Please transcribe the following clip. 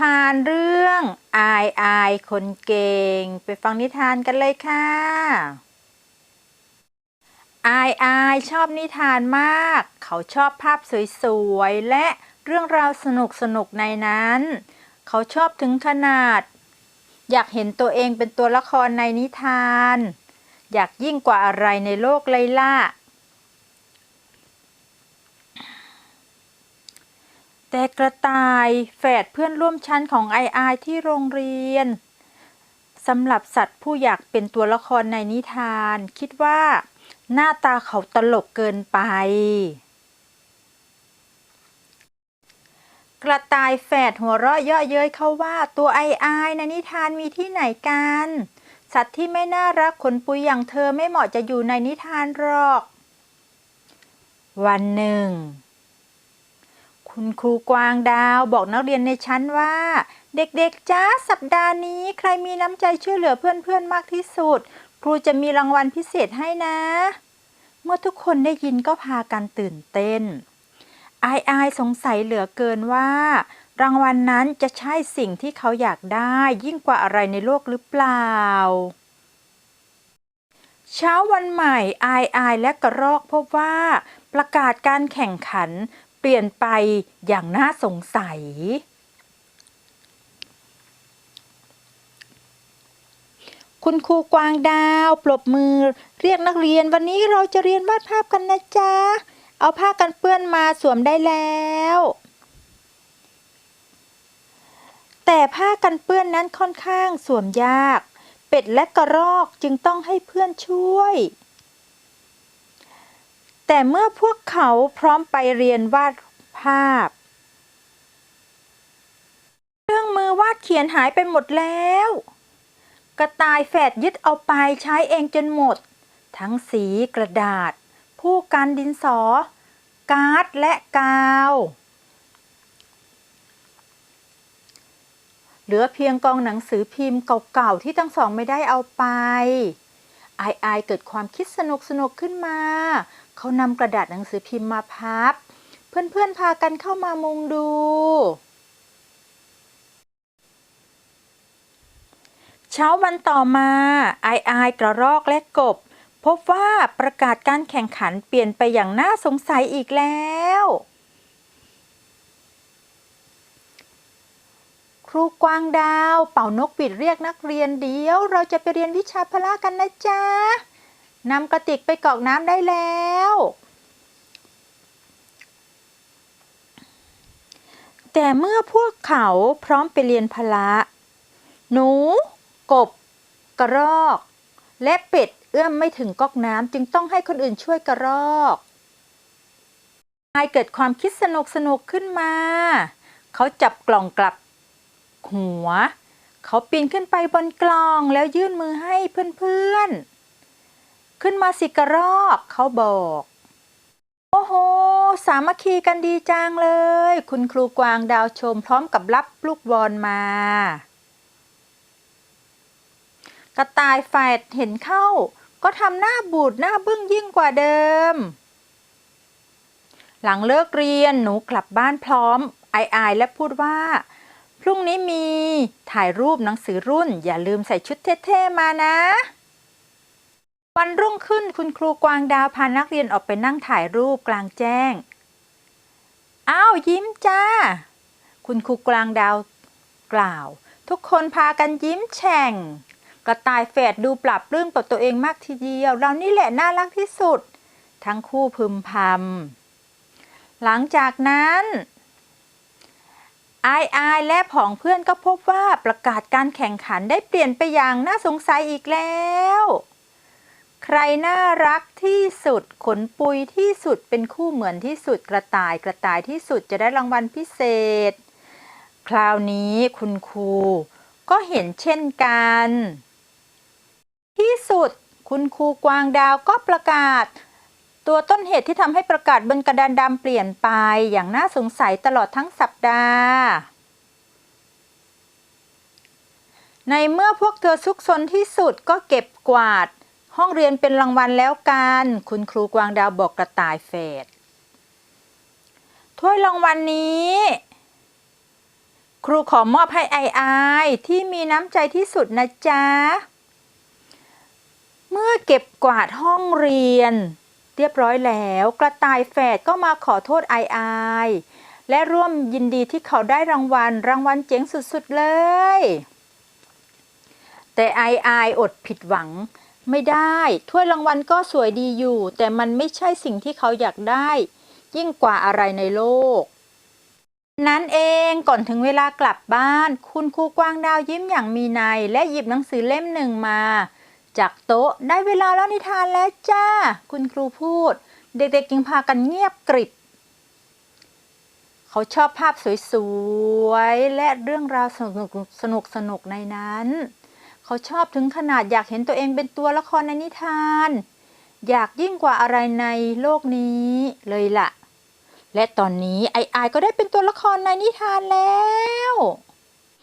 ทานเรื่องอายอายคนเก่ง ไปฟังนิทานกันเลยค่ะ อายอายชอบนิทานมาก เขาชอบภาพสวยๆ และเรื่องราวสนุกๆ ในนั้น เขาชอบถึงขนาด อยากเห็นตัวเองเป็นตัวละครในนิทาน อยากยิ่งกว่าอะไรในโลกเลยล่ะ แต่กระต่ายแฝดเพื่อนร่วมชั้นของไออายที่โรงเรียนสำหรับสัตว์ผู้อยากเป็นตัวละครในนิทาน คิดว่า หน้าตาเขาตลกเกินไป กระต่ายแฝดหัวเราะเยาะเย้ยเขาว่าตัวไออายในนิทานมีที่ไหนกัน สัตว์ที่ไม่น่ารักขนปุยอย่างเธอไม่เหมาะจะอยู่ในนิทานหรอก วันหนึ่ง คุณครูกวางดาวบอกนักเรียนในชั้นว่า เด็กๆจ้าสัปดาห์นี้ใครมีน้ำใจช่วยเหลือเพื่อนๆมากที่สุด ครูจะมีรางวัลพิเศษให้นะ เมื่อทุกคนได้ยินก็พากันตื่นเต้นอายอายสงสัยเหลือเกินว่า รางวัลนนั้นจะใช่สิ่งที่เขาอยากได้ยิ่งกว่าอะไรในโลกหรือเปล่า เช้าวันใหม่อายอายและกระรอกพบว่าประกาศการแข่งขัน เปลี่ยนไปอย่างน่าสงสัย คุณครูกวางดาวปรบมือ เรียกนักเรียนวันนี้เราจะเรียนวาดภาพกันนะจ๊ะ เอาผ้ากันเปื้อนมาสวมได้แล้ว แต่ผ้ากันเปื้อนนั้นค่อนข้างสวมยาก เป็ดและกระรอกจึงต้องให้เพื่อนช่วย แต่เมื่อพวกเขาพร้อมไปเรียนวาดภาพ เครื่องมือวาดเขียนหายไปหมดแล้ว กระต่ายแฝดยึดเอาไปใช้เองจนหมด ทั้งสีกระดาษ ผู้กันดินสอ การ์ดและกาว เหลือเพียงกองหนังสือพิมพ์เก่าๆที่ทั้งสองไม่ได้เอาไป อายอเกิดความคิดสนุกสนุกขึ้นมา เขานำกระดาษหนังสือพิมพ์มาพับ เพื่อนๆพากันเข้ามามุงดู เช้าวันต่อมาอายอกระรอกและกบ พบว่าประกาศการแข่งขันเปลี่ยนไปอย่างน่าสงสัยอีกแล้ว ครูกวางดาว เป่านกปิดเรียกนักเรียนเดียว เราจะไปเรียนวิชาพละกันนะจ๊ะนำกระติกไปกรอกน้ำได้แล้ว แต่เมื่อพวกเขาพร้อมไปเรียนพละ หนู กบ กระรอก และเป็ดเอื้อมไม่ถึงก๊อกน้ำจึงต้องให้คนอื่นช่วยกระรอกนายเกิดความคิดสนุกสนุกขึ้นมา เขาจับกล่องกลับ หัว เขาปีนขึ้นไปบนกล่องแล้วยื่นมือให้เพื่อนๆ ขึ้นมาสิกระรอก เขาบอก โอ้โห สามัคคีกันดีจังเลย คุณครูกวางดาวชมพร้อมกับรับลูกบอลมา กระต่ายแฝดเห็นเข้า ก็ทำหน้าบูดหน้าบึ้งยิ่งกว่าเดิม หลังเลิกเรียนหนูกลับบ้านพร้อมอายๆและพูดว่า พรุ่งนี้มี ถ่ายรูปหนังสือรุ่น อย่าลืมใส่ชุดเท่ๆมานะ วันรุ่งขึ้นคุณครูกวางดาวพานักเรียนออกไปนั่งถ่ายรูปกลางแจ้ง อ้าวยิ้มจ้า คุณครูกวางดาวกล่าว ทุกคนพากันยิ้มแฉ่ง กระต่ายแฝดดูปรับเรื่องกับตัวเองมากทีเดียว เรานี่แหละน่ารักที่สุด ทั้งคู่พึมพำหลังจากนั้น ไอายอายและผองเพื่อนก็พบว่าประกาศการแข่งขันได้เปลี่ยนไปอย่างน่าสงสัยอีกแล้ว ใครน่ารักที่สุด ขนปุยที่สุดเป็นคู่เหมือนที่สุดกระต่ายกระต่ายที่สุดจะได้รางวัลพิเศษ คราวนี้คุณครูก็เห็นเช่นกัน ที่สุดคุณครูกวางดาวก็ประกาศ ตัวต้นเหตุที่ทำให้ประกาศบนกระดานดำเปลี่ยนไปอย่างน่าสงสัยตลอดทั้งสัปดาห์ ในเมื่อพวกเธอซุกซนที่สุดก็เก็บกวาด ห้องเรียนเป็นรางวัลแล้วกัน คุณครูกวางดาวบอกกระต่ายเฟดถ้วยรางวัลนี้ ครูขอมอบให้ไอไอที่มีน้ำใจที่สุดนะจ๊ะ เมื่อเก็บกวาดห้องเรียน เรียบร้อยแล้ว กระต่ายแฝดก็มาขอโทษไอไอและร่วมยินดีที่เขาได้รางวัล รางวัลเจ๋งสุดๆเลย แต่ไอไออดผิดหวังไม่ได้ ถ้วยรางวัลก็สวยดีอยู่ แต่มันไม่ใช่สิ่งที่เขาอยากได้ ยิ่งกว่าอะไรในโลก นั้นเองก่อนถึงเวลากลับบ้าน คุณครูกวางดาวยิ้มอย่างมีนัยและหยิบหนังสือเล่มหนึ่งมา จากโต๊ะได้เวลาแล้วนิทานแล้วจ้า คุณครูพูด เด็กๆจึงพากันเงียบกริบ เขาชอบภาพสวยๆ และเรื่องราวสนุกสนุกสนุกในนั้น เขาชอบถึงขนาดอยากเห็นตัวเองเป็นตัวละครในนิทาน อยากยิ่งกว่าอะไรในโลกนี้เลยล่ะ และตอนนี้ไอไอก็ได้เป็นตัวละครในนิทานแล้ว